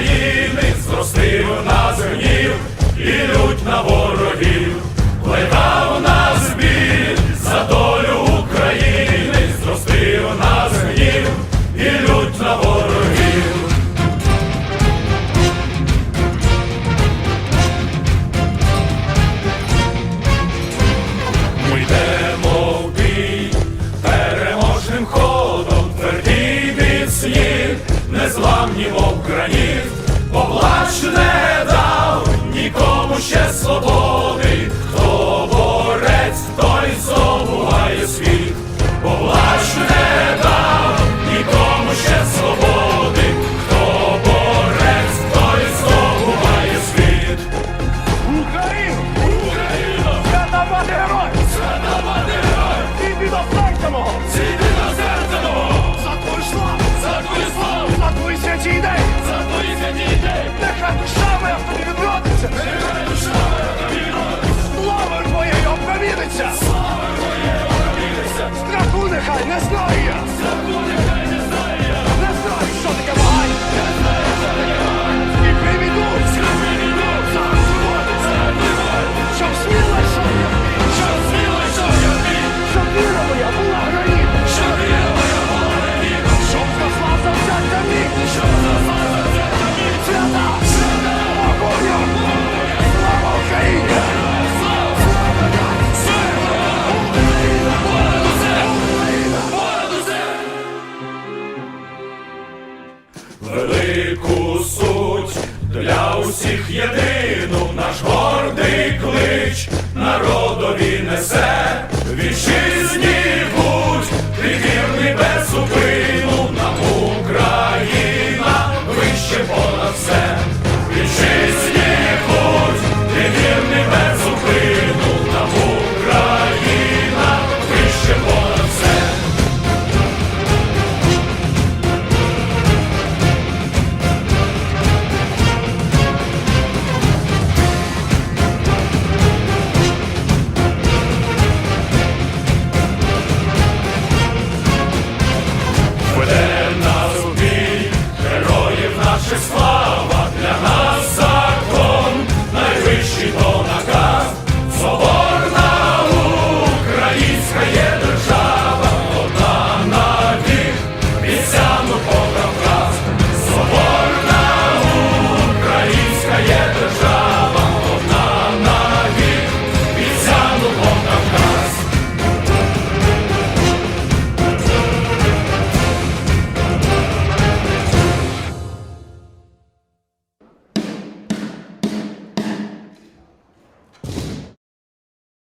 України зростив нас, землі і лють на ворогів, летав в нас біль за долю України, зростив на землі і лють на ворогів. Ми в бій переможним ходом, твердій від слів, незламні в Україні. Для усіх єдину наш гордий несе